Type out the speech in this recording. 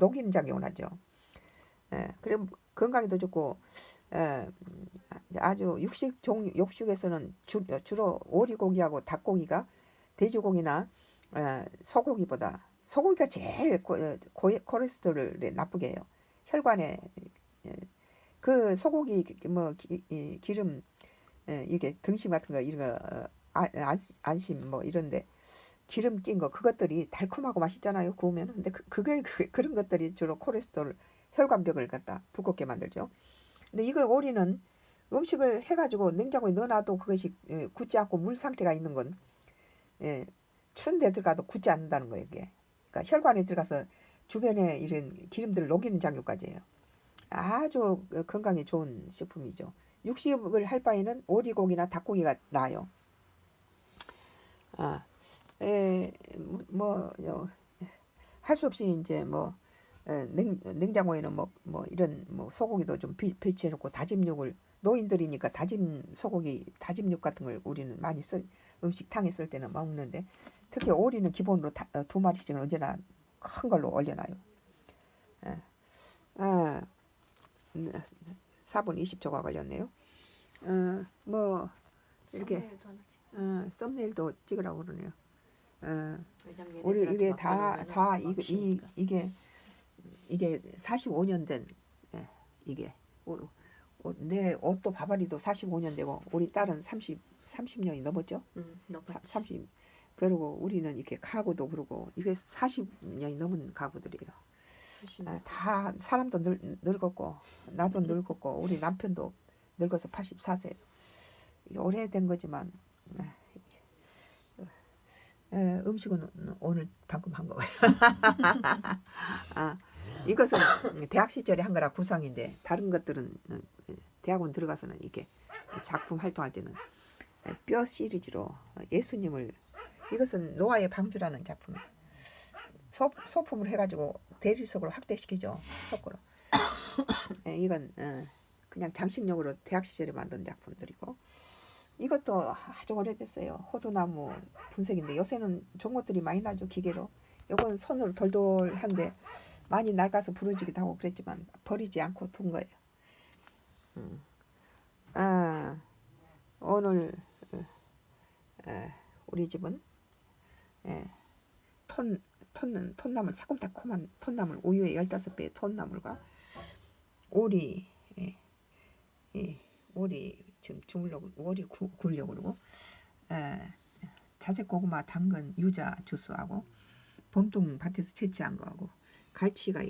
녹이는 작용을 하죠. 예, 그리고 건강에도 좋고 예, 아주 육식 종 육식에서는 주, 주로 오리고기하고 닭고기가 돼지고기나 예, 소고기보다 소고기가 제일 고, 어, 고, 콜레스테롤을 나쁘게 해요. 혈관에 예, 그 소고기 뭐 기, 이, 기름 예, 이게 등심 같은 거 이런 거 어, 아, 안, 안심 뭐 이런데 기름 낀 거 그것들이 달콤하고 맛있잖아요 구우면 근데 그, 그게 그, 그런 것들이 주로 콜레스테롤 혈관벽을 갖다 두껍게 만들죠. 근데 이거 오리는 음식을 해가지고 냉장고에 넣어놔도 그것이 예, 굳지 않고 물 상태가 있는 건 예, 추운 데 들어가도 굳지 않는다는 거예요 이게. 그러니까 혈관에 들어가서 주변에 이런 기름들을 녹이는 작용까지 해요. 아주 그 건강에 좋은 식품이죠. 육식을 할 바에는 오리고기나 닭고기가 나아요. 아, 에, 뭐, 할 수 없이 이제 뭐, 에, 냉, 냉장고에는 뭐, 뭐 이런 뭐 소고기도 좀 비, 배치해 놓고 다짐 육을 노인들이니까 다짐 소고기, 다짐 육 같은 걸 우리는 많이 쓸, 음식탕에 쓸 때는 먹는데 특히 오리는 기본으로 다, 어, 두 마리씩은 언제나 큰 걸로 올려놔요. 에, 아, 4분 20초가 걸렸네요. 어, 뭐, 이렇게. 썸네일도 어, 썸네일도 찍으라고 그러네요. 어, 우리 이게 막다다막 이거 이. 이게 이게 45년 된 예, 이게. 우- 우- 내 옷도 바바리도 45년 되고 우리 딸은 30 30년이 넘었죠. 응, 너무 사, 30 그리고 우리는 이렇게 가구도 그러고 이게 40년이 넘은 가구들이에요. 아, 다 사람도 늙, 늙었고 나도 늙었고 우리 남편도 늙어서 84세. 오래된 거지만 아, 에, 음식은 오늘 방금 한 거예요. 아, 이것은 대학 시절에 한 거라 구상인데 다른 것들은 어, 대학원 들어가서는 이게 작품 활동할 때는 뼈 시리즈로 예수님을 이것은 노아의 방주라는 작품 소, 소품을 해가지고 대리석으로 확대시키죠 속으로 예, 이건 어, 그냥 장식용으로 대학 시절에 만든 작품들이고 이것도 아주 오래됐어요. 호두나무 분색인데 요새는 좋은 것들이 많이 나죠 기계로. 요건 손으로 돌돌한데 많이 낡아서 부러지기도 하고 그랬지만 버리지 않고 둔 거예요. 음. 아 오늘 어, 에, 우리 집은 예, 톤, 톤, 톤나물 새콤달콤한 톤나물 우유의 15배의 톤나물과 오리 예, 예, 오리 지금 오리 구, 구우려고 그러고. 에, 자색 고구마 당근 유자 주스하고 봄동 밭에서 채취한 거하고 갈치가